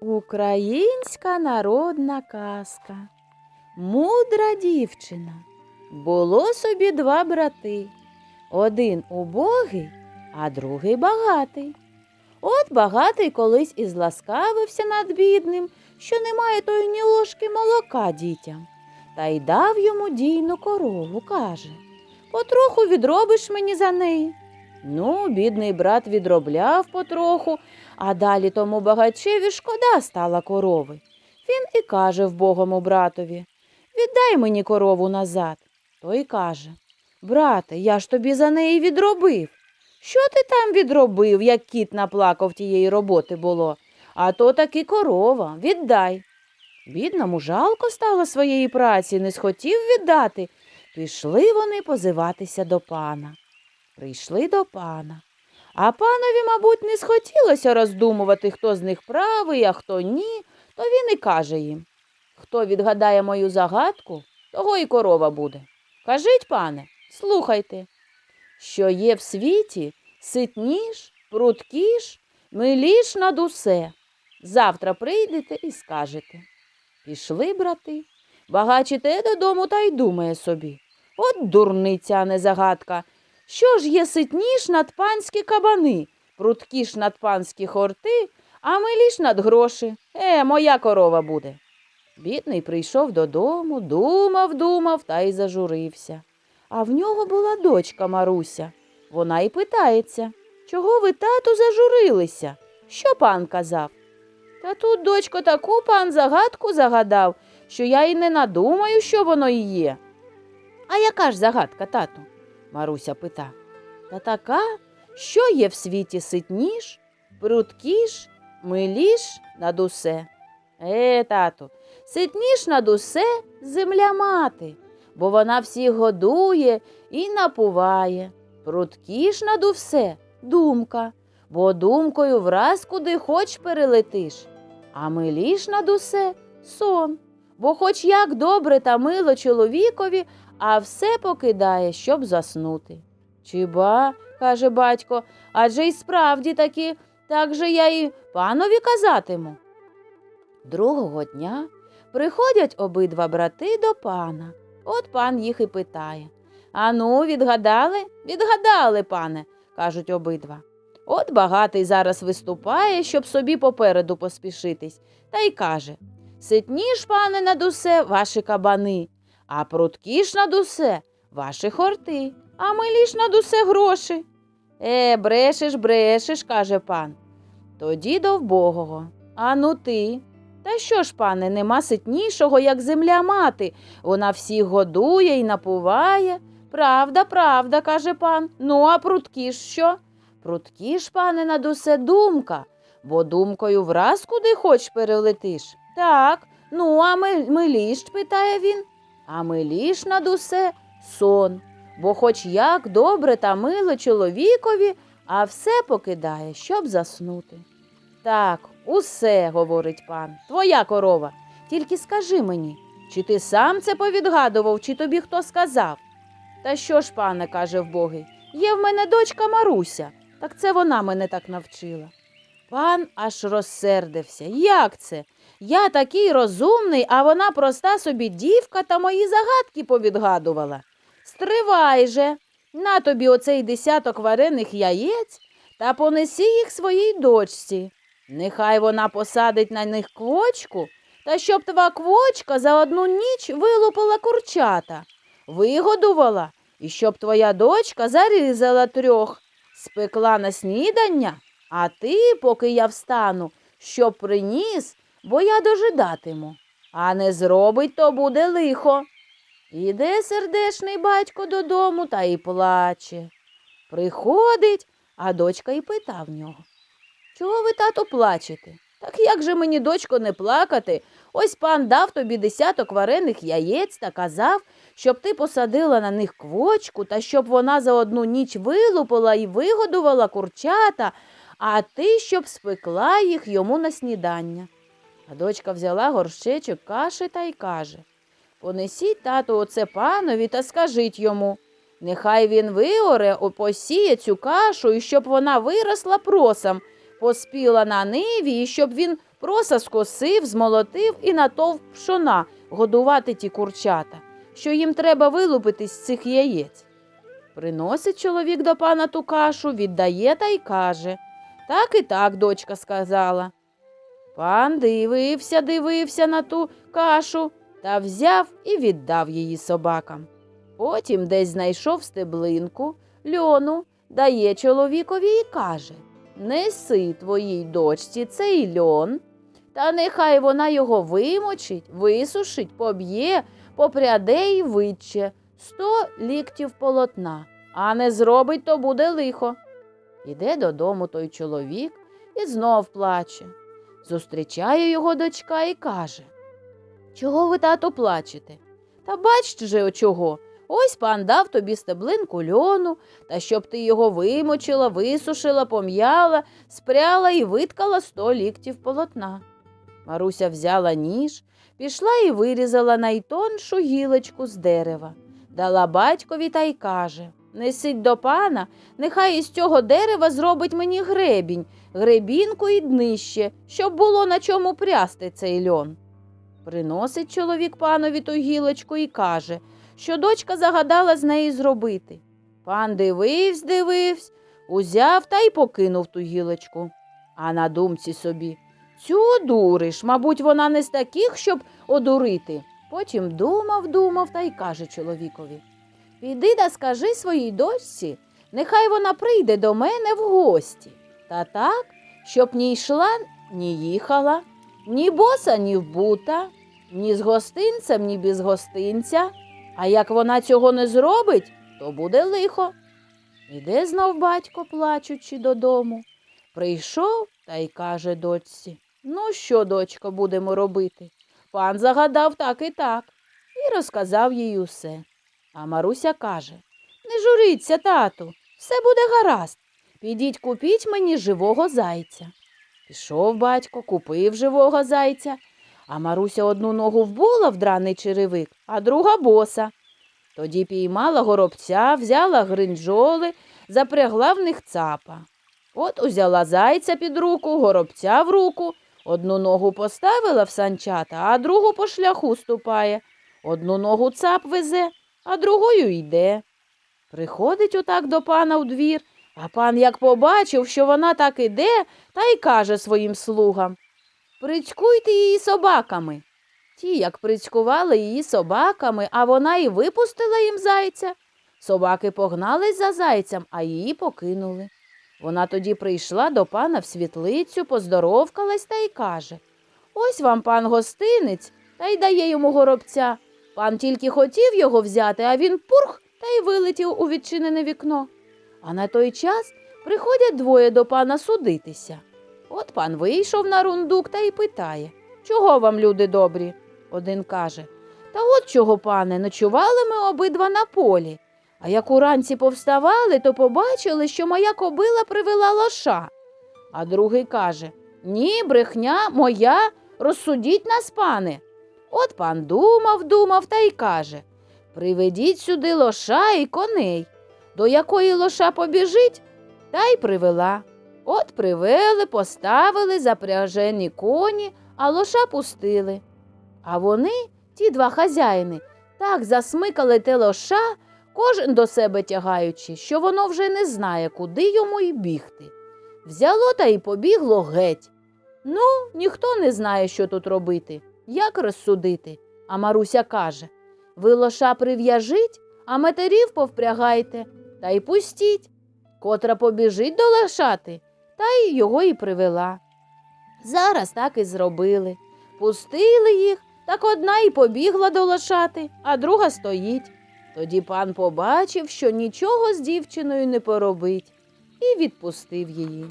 Українська народна казка. Мудра дівчина. Було собі два брати. Один убогий, а другий багатий. От багатий колись і зласкавився над бідним, що немає тої ні ложки молока дітям. Та й дав йому дійну корову, каже. Потроху відробиш мені за неї. Ну, бідний брат відробляв потроху, а далі тому багачеві шкода стала корови. Він і каже вбогому братові Віддай мені корову назад. Той каже Брате, я ж тобі за неї відробив. Що ти там відробив, як кіт наплакав тієї роботи було? А то таки корова, віддай. Бідному жалко стало своєї праці, не схотів віддати. Пішли вони позиватися до пана. Прийшли до пана. А панові, мабуть, не схотілося роздумувати, хто з них правий, а хто ні, то він і каже їм Хто відгадає мою загадку, того і корова буде. Кажіть, пане, слухайте, що є в світі ситніш, прудкіш, миліш над усе. Завтра прийдете і скажете. Пішли, брати, багач іде додому та й думає собі. От дурниця, а не загадка. Що ж є ситніш над панські кабани, прудкіш над панські хорти, а миліш над гроші. Е, моя корова буде. Бідний прийшов додому, думав, думав та й зажурився. А в нього була дочка Маруся. Вона й питається, чого ви, тату, зажурилися? Що пан казав? Та тут, дочко, таку пан загадку загадав, що я й не надумаю, що воно і є. А яка ж загадка, тату? Маруся пита. Та така, що є в світі ситніш, прудкіш, миліш над усе. Е, тату, ситніш над усе земля мати, бо вона всіх годує і напуває. Прудкіш над усе думка, бо думкою враз куди хоч перелетиш. А миліш над усе сон, бо хоч як добре та мило чоловікові, а все покидає, щоб заснути. Чи ба, каже батько, адже й справді таки, так же я і панові казатиму. Другого дня приходять обидва брати до пана. От пан їх і питає. Ану, відгадали? Відгадали, пане, кажуть обидва. От багатий зараз виступає, щоб собі попереду поспішитись, та й каже Ситніш, пане, над усе ваші кабани, а прудкіш над усе ваші хорти, а миліш над усе гроші. Е, брешеш, брешеш, каже пан. Тоді до вбогого. А ну ти. Та що ж, пане, нема ситнішого, як земля мати. Вона всіх годує і напуває. Правда, правда, каже пан. Ну, а прудкі ж що? Прудкі ж, пане, над усе думка, бо думкою враз куди хоч перелетиш. Так, ну, а ми, миліш, питає він. А миліш над усе сон, бо хоч як добре та мило чоловікові, а все покидає, щоб заснути. Так, усе, говорить пан, твоя корова. Тільки скажи мені, чи ти сам це повідгадував, чи тобі хто сказав? Та що ж, пане, каже вбогий, є в мене дочка Маруся, так це вона мене так навчила. Пан аж розсердився. Як це? Я такий розумний, а вона проста собі дівка та мої загадки повідгадувала. Стривай же, на тобі оцей десяток варених яєць та понеси їх своїй дочці. Нехай вона посадить на них квочку, та щоб тва квочка за одну ніч вилупила курчата, вигодувала, і щоб твоя дочка зарізала трьох, спекла на снідання, а ти, поки я встану, щоб приніс, бо я дожидатиму. А не зробить, то буде лихо. Іде сердешний батько додому та й плаче. Приходить, а дочка й пита в нього. Чого ви, тато, плачете? Так як же мені, дочко, не плакати? Ось пан дав тобі десяток варених яєць та казав, щоб ти посадила на них квочку та щоб вона за одну ніч вилупила і вигодувала курчата, а ти щоб спекла їх йому на снідання. А дочка взяла горщичок каші та й каже Понесіть, тату, оце панові та скажіть йому. Нехай він виоре, посіє цю кашу, і щоб вона виросла просом, поспіла на ниві, і щоб він Проса скосив, змолотив і натовп пшона годувати ті курчата, що їм треба вилупитись з цих яєць. Приносить чоловік до пана ту кашу, віддає та й каже Так і так, дочка сказала. Пан дивився, дивився на ту кашу та взяв і віддав її собакам. Потім десь знайшов стеблинку, льону, дає чоловікові і каже Неси твоїй дочці цей льон, та нехай вона його вимочить, висушить, поб'є, попряде і витче сто ліктів полотна, а не зробить, то буде лихо. Іде додому той чоловік і знов плаче. Зустрічає його дочка і каже Чого ви, тато, плачете? Та бач же чого. Ось пан дав тобі стеблинку льону, та щоб ти його вимочила, висушила, пом'яла, спряла і виткала сто ліктів полотна. Маруся взяла ніж, пішла і вирізала найтоншу гілочку з дерева, дала батькові та й каже Несіть до пана, нехай із цього дерева зробить мені гребінь, гребінку і днище, щоб було на чому прясти цей льон. Приносить чоловік панові ту гілочку і каже, що дочка загадала з неї зробити. Пан дивився, дивився, узяв та й покинув ту гілочку. А на думці собі цю одуриш, мабуть, вона не з таких, щоб одурити. Потім думав, думав та й каже чоловікові Піди да скажи своїй дочці, нехай вона прийде до мене в гості. Та так, щоб ні йшла, ні їхала, ні боса, ні вбута, ні з гостинцем, ні без гостинця. А як вона цього не зробить, то буде лихо. Іде знов батько, плачучи додому. Прийшов та й каже дочці Ну, що, дочко, будемо робити? Пан загадав так і так, і розказав їй усе. А Маруся каже Не журіться, тату, все буде гаразд. Підіть купіть мені живого зайця. Пішов батько, купив живого зайця, а Маруся одну ногу вбула в драний черевик, а друга боса. Тоді піймала горобця, взяла гринджоли, запрягла в них цапа. От узяла зайця під руку, горобця в руку, одну ногу поставила в санчата, а другу по шляху ступає. Одну ногу цап везе, а другою йде. Приходить отак до пана у двір, а пан як побачив, що вона так іде, та й каже своїм слугам Прицькуйте її собаками. Ті, як прицькували її собаками, а вона і випустила їм зайця. Собаки погнались за зайцем, а її покинули. Вона тоді прийшла до пана в світлицю, поздоровкалась та й каже Ось вам пан гостинець, та й дає йому горобця. Пан тільки хотів його взяти, а він пурх та й вилетів у відчинене вікно. А на той час приходять двоє до пана судитися. От пан вийшов на рундук та й питає Чого вам, люди добрі? Один каже Та от чого, пане, ночували ми обидва на полі. А як уранці повставали, то побачили, що моя кобила привела лоша. А другий каже Ні, брехня моя, розсудіть нас, пане. От пан думав, думав та й каже Приведіть сюди лоша і коней. До якої лоша побіжить, та й привела. От привели, поставили запряжені коні, а лоша пустили. А вони, ті два хазяїни, так засмикали те лоша, кожен до себе тягаючи, що воно вже не знає, куди йому й бігти. Взяло та й побігло геть. Ну, ніхто не знає, що тут робити, як розсудити. А Маруся каже Ви лоша прив'яжіть, а матерів повпрягайте та й пустіть. Котра побіжить до лошати, та й його і привела. Зараз так і зробили. Пустили їх, так одна й побігла до лошати, а друга стоїть. Тоді пан побачив, що нічого з дівчиною не поробить, і відпустив її.